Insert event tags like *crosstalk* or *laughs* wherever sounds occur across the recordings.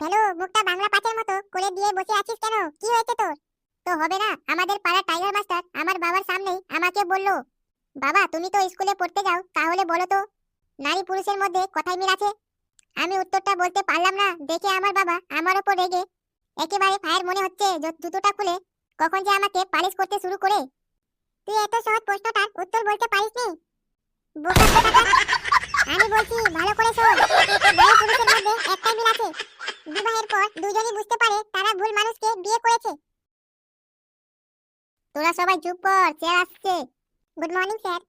Hello মুখটা বাংলা পাঁচের মতো করে দিয়ে বসে আছিস কেন? কি হয়েছে তোর? তো হবে না, আমাদের পাড়ার টাইগার মাস্টার আমার বাবার সামনেই আমাকে বলল, বাবা, তুমি তো স্কুলে পড়তে যাও, তাহলে বলো তো, নারী পুরুষের মধ্যে কথাই মিল আছে? আমি উত্তরটা বলতে পারলাম না, দেখে আমার বাবা আমার ওপর রেগে, একেবারে ফায়ার মনে হচ্ছে জুতোটা খুলে কখন যে আমাকে পালিশ করতে শুরু করে। তুই এত সহজ প্রশ্নটার উত্তর বলতে বোকা কোথাকার। আমি বলছি ভালো করে শোন নারী পুরুষের মধ্যে একটাই মিল আছে বিবাহের পর দুজনই বুঝতে পারে তারা ভুল মানুষকে বিয়ে করেছে। তোরা সবাই চুপ কর স্যার আসছে। Good morning sir.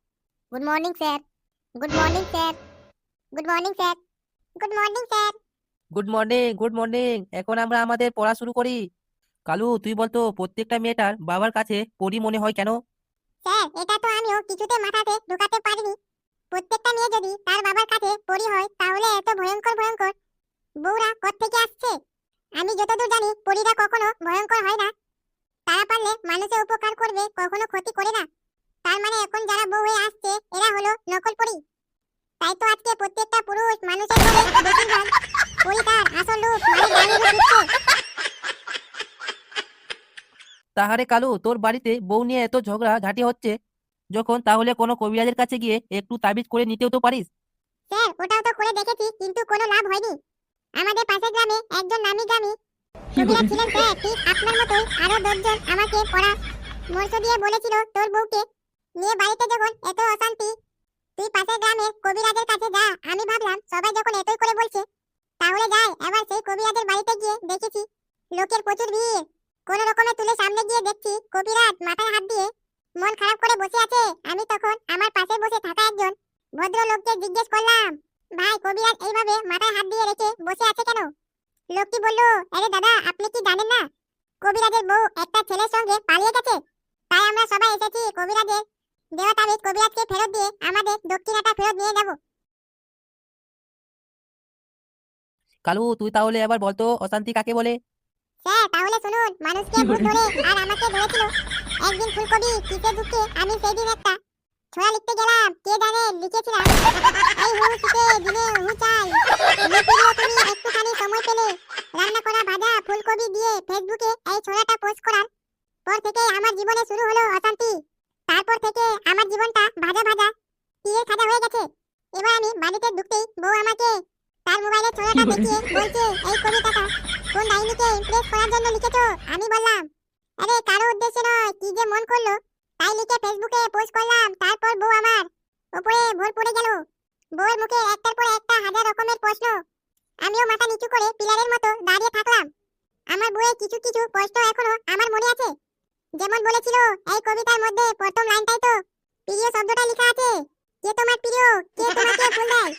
Good morning sir. Good morning sir. Good morning sir. Good morning sir. Good morning good morning. এখন আমরা আমাদের পড়া শুরু করি। কালু তুই বলতো প্রত্যেকটা মেয়েটার বাবার কাছে পড়ি মনে হয় কেন? স্যার এটা তো আমিও কিছুতে মাথাতে ঢোকাতে পারিনি। প্রত্যেকটা মেয়ে যদি তার বাবার কাছে পরি হয় তাহলে এত ভয়ঙ্কর ভয়ঙ্কর। বউরা কোত্থেকে আসছে? আমি যতদূর জানি পরীরা কখনো ভয়ঙ্কর হয় না। তারা পারলে মানুষের উপকার করবে কখনো ক্ষতি করে না। তার মানে এখন যারা বউ হয়ে আসছে এরা হলো নকল পরী। তাই তো আজকে প্রত্যেকটা পুরুষ মানুষের বলে বেশিরভাগ পরী তার আসল রূপ মানে দিচ্ছে। তাহারে কালু তোর বাড়িতে বউ নিয়ে এত ঝগড়া ঝাঁটি হচ্ছে যখন তাহলে কোনো কবিরাজের কাছে গিয়ে একটু তাবিজ করে নিতেও তো পারিস? স্যার ওটাও তো করে দেখেছি কিন্তু কোনো লাভ হয়নি। আমাদের পাশের গ্রামে একজন নামি গ্রামী কবিরা ছিলেন স্যার ঠিক আপনার মতোই আরও দশজন আমাকে পড়া মর্ষ দিয়ে বলেছিল তোর বউকে। নিয়ে বাড়িতে যখন এত অশান্তি তুই পাশের গ্রামের কবিরাজের কাছে যা। আমি ভাবলাম সবাই যখন এতই করে বলছে তাহলে যাই এবার সেই কবিরাজের বাড়িতে গিয়ে দেখেছি। লোকের প্রচুর ভিড়। কোন রকমে তুলে সামনে গিয়ে দেখছি কবিরাজ মাথায় হাত দিয়ে মন খারাপ করে বসে আছে। আমি তখন আমার পাশে বসে থাকা একজন ভদ্রলোককে জিজ্ঞেস করলাম ভাই কবিরাজ এইভাবে মাথায় হাত দিয়ে রেখে বসে আছে কেন? লোকটি বলল আরে দাদা আপনি কি জানেন না? কবিরাজের বউ একটা ছেলের সঙ্গে পালিয়ে গেছে। তাই আমরা সবাই এসেছি কবিরাজের দেওয়া তাবিজ কবিরাজকে ফেরত দিয়ে আমাদের দক্ষিণাটা ফেরত নিয়ে যাব। কালু তুই তাহলে এবার বলতো অশান্তি কাকে বলে? স্যার তাহলে শুনুন মানুষকে ভূত ধরে আর আমাকে ধরেছিল। একদিন ফুলকপি কিসে দুঃখে আমি সেই দিন একটা ছোড়া লিখতে গেলাম, কে জানে লিখেছিলাম। এই হু শীতে দিনে হু চাই। লিখিয়ে তুমি একটুখানি সময় পেলে। রান্না করা, ভাজা, ফুলকপি দিয়ে ফেসবুকে এই ছোড়াটা পোস্ট করার পর থেকে আমার জীবনে শুরু হলো অশান্তি। তারপর থেকে আমার জীবনটা ভাজা ভাজা। পিয়ে খাজা হয়ে গেছে। এবার আমি বাড়িতে ঢুকতেই বউ আমাকে তার মোবাইলে ছোড়াটা দেখিয়ে বলছে, এই কবিতাটা কোন ডাইনিকে ইমপ্রেস করার জন্য লিখেছো? আমি বললাম, আরে, কারও উদ্দেশ্যে নয়, কি যে মন করল। তাই লিখে ফেসবুকে পোস্ট করলাম, তারপর বউ আমার উপরে ভোর পড়ে গেল। বউয়ের মুখে একটার পর একটা হাজার রকমের প্রশ্ন। আমিও মাথা নিচু করে পিলারের মতো দাঁড়িয়ে থাকলাম। আমার বউয়ের কিছু কিছু প্রশ্ন এখনও আমার মনে আছে। যেমন বলেছিল, এই কবিতার মধ্যে প্রথম লাইনটাই তো, প্রিয় শব্দটা লেখা আছে, কে তোমার প্রিয়, কে তোমাকে ফুল দেয়?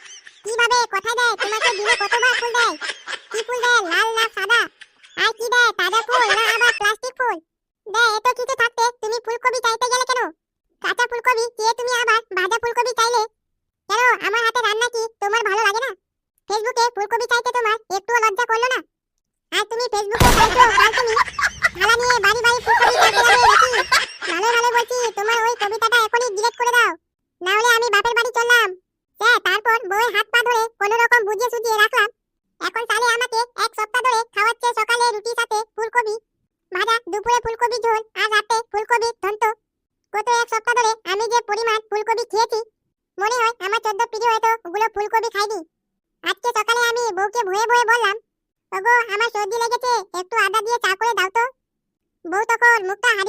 কীভাবে কথায় দেয়, তোমাকে দিনে কতবার ফুল দেয়? কি ফুল দেয়? লাল না ফেসবুকে ফুলকপি চাইতে তোমার একটুও লজ্জা করল না? আর তুমি ফেসবুকে চাইছো তুমি থালা নিয়ে বাড়ি বাড়ি ফুলকপি চাইতে যাবে নাকি? ভালো ভালো বলছি, তোমার ওই কবিতাটা এখনই ডিলিট করে দাও। না হলে আমি বাপের বাড়ি চললাম। হ্যাঁ তারপর বউয়ের হাত পা ধরে কোনো রকম বুঝিয়ে সুঝিয়ে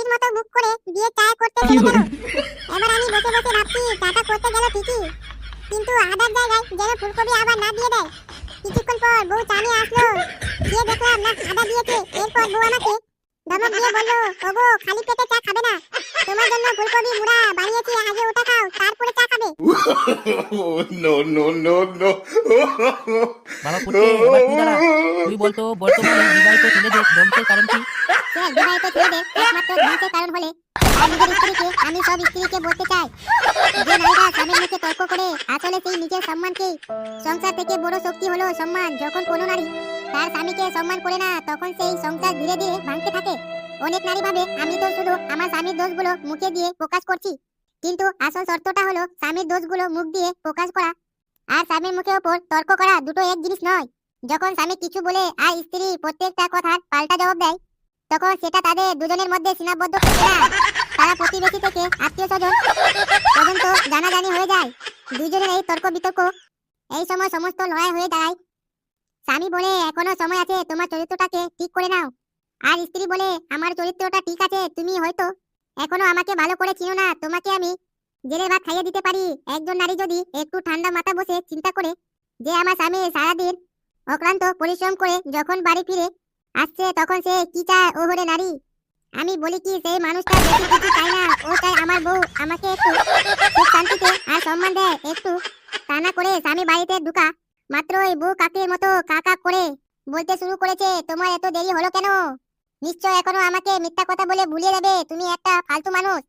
হাড়ির মতো মুখ করে দিয়ে চা করতে চলে গেল এবার আমি বসে বসে ভাবছি চাটা করতে গেল ঠিকই। কিন্তু আদার জায়গায় যেন ফুলকপি আবার না দিয়ে দেয়। কিছুক্ষণ পর বউ চা নিয়ে আসলো। গিয়ে দেখলাম না আদা দিয়েছে। এরপর বউ আমাকে ধমক দিয়ে বলল ওগো খালি পেটে চা খাবে না। তোমার জন্য ফুলকপি মুড়া বানিয়েছি আগে ওটা খাও তারপরে চা খাবে। no, no, no, no. বাবা পুটকে এবার তুই দাঁড়া তুই বলতো বর্তমানে বিবাহিত ছেলেদের ধ্বংসের কারণ কি? স্যার বিবাহিত ছেলেদের একমাত্র ধ্বংসের কারণ হলে নিজের স্ত্রীকে, আমি সব স্ত্রীকে বলতে চাই। যে নারীরা স্বামীর মুখে তর্ক করে, আসলে সেই নিজের সম্মানকেই সংসার থেকে বড় শক্তি হলো সম্মান। যখন কোনো নারী তার স্বামীকে সম্মান করে না, তখন সেই সংসার ধীরে ধীরে ভাঙতে থাকে। অনেক নারী ভাবে, আমি তো শুধু আমার স্বামীর দোষগুলো মুখে দিয়ে প্রকাশ করছি। কিন্তু আসল শর্তটা হলো স্বামীর দোষগুলো মুখ দিয়ে প্রকাশ করা। আর স্বামীর মুখের ওপর তর্ক করা দুটো এক জিনিস নয়। যখন স্বামী কিছু বলে, আর স্ত্রী প্রত্যেকটা কথার পাল্টা জবাব দেয় তখন সেটা তাদের দুজনের মধ্যে সীমাবদ্ধ না। তারা প্রতিবেশী থেকে আত্মীয় স্বজন পর্যন্ত জানাজানি হয়ে যায়। দুজনের এই তর্ক বিতর্ক এই সময় সমস্ত লড়াই হয়ে দাঁড়ায়। স্বামী বলে, এখনও সময় আছে, তোমার চরিত্রটাকে ঠিক করে নাও। আর স্ত্রী বলে, আমার চরিত্রটা ঠিক আছে, তুমি হয়তো এখনও আমাকে ভালো করে চিনো না। তোমাকে আমি জেলে ভাত খাইয়ে দিতে পারি। একজন নারী যদি একটু ঠান্ডা মাথা বসে চিন্তা করে যে আমার স্বামী সারাদিন অক্লান্ত পরিশ্রম করে যখন বাড়ি ফিরে আসছে তখন সে কি চায়, ও হরে নারী? আমি বলি কি, সেই মানুষটা বেশি কিছু চায় না, ও চায় আমার বউ, আমাকে একটু শান্তিতে আর সম্মান দেয়, একটু তা করে স্বামী বাড়িতে ঢুকা। মাত্র ওই বউ কাকের মতো কাকা করে বলতে শুরু করেছে, তোমার এত দেরি হলো কেন? নিশ্চয় এখনও আমাকে মিথ্যা কথা বলে ভুলিয়ে দেবে, তুমি একটা ফালতু মানুষ।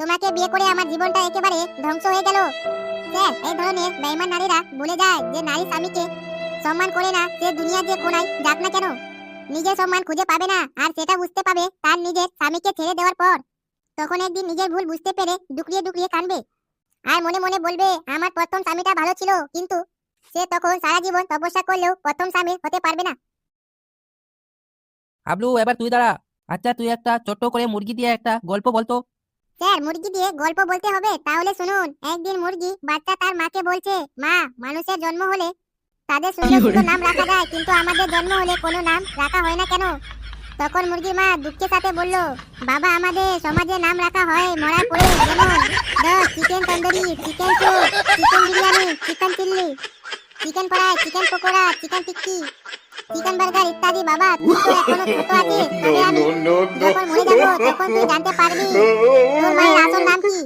তোমাকে বিয়ে করে আমার জীবনটা একেবারে ধ্বংস হয়ে গেল। স্যার, এই ধরনের বেঈমান নারীরা বলে যায় যে, নারী স্বামীকে সম্মান করে না সে দুনিয়ার যে কোনায় যাক না কেন? নিজের সম্মান খুঁজে পাবে না আর সেটা বুঝতে পাবে তার নিজের স্বামীকে ছেড়ে দেওয়ার পর। তখন একদিন নিজের ভুল বুঝতে পেরে ডুকরিয়ে ডুকরিয়ে কানবে আর মনে মনে বলবে আমার প্রথম স্বামীটা ভালো ছিল কিন্তু সে তখন সারা জীবন তপস্যা করলেও প্রথম স্বামী হতে পারবে না। হাবলু এবার তুই দাঁড়া। আচ্ছা তুই একটা ছোট্ট করে মুরগি দিয়ে একটা গল্প বলতো স্যার মুরগি দিয়ে গল্প বলতে হবে? তাহলে শুনুন একদিন মুরগি বাচ্চা তার মাকে বলছে মা মানুষের জন্ম হলে তাদের সুন্দর সুন্দর নাম রাখা যায় কিন্তু আমাদের জন্ম হলে কোনো নাম রাখা হয় না কেন? তখন মুরগি মা দুঃখের সাথে বলল বাবা আমাদের সমাজে নাম রাখা হয় মরার পরে যেমন chicken tandoori chicken soup chicken biryani chicken chilli chicken fry chicken pakora chicken tikki chicken burger ইত্যাদি। বাবা তুই তো এখনও ছোট *laughs* আছিস তবে আমি no, no, যখন মরে যাব তখন তুই জানতে পারবি তোর মায়ের আসল নাম কি?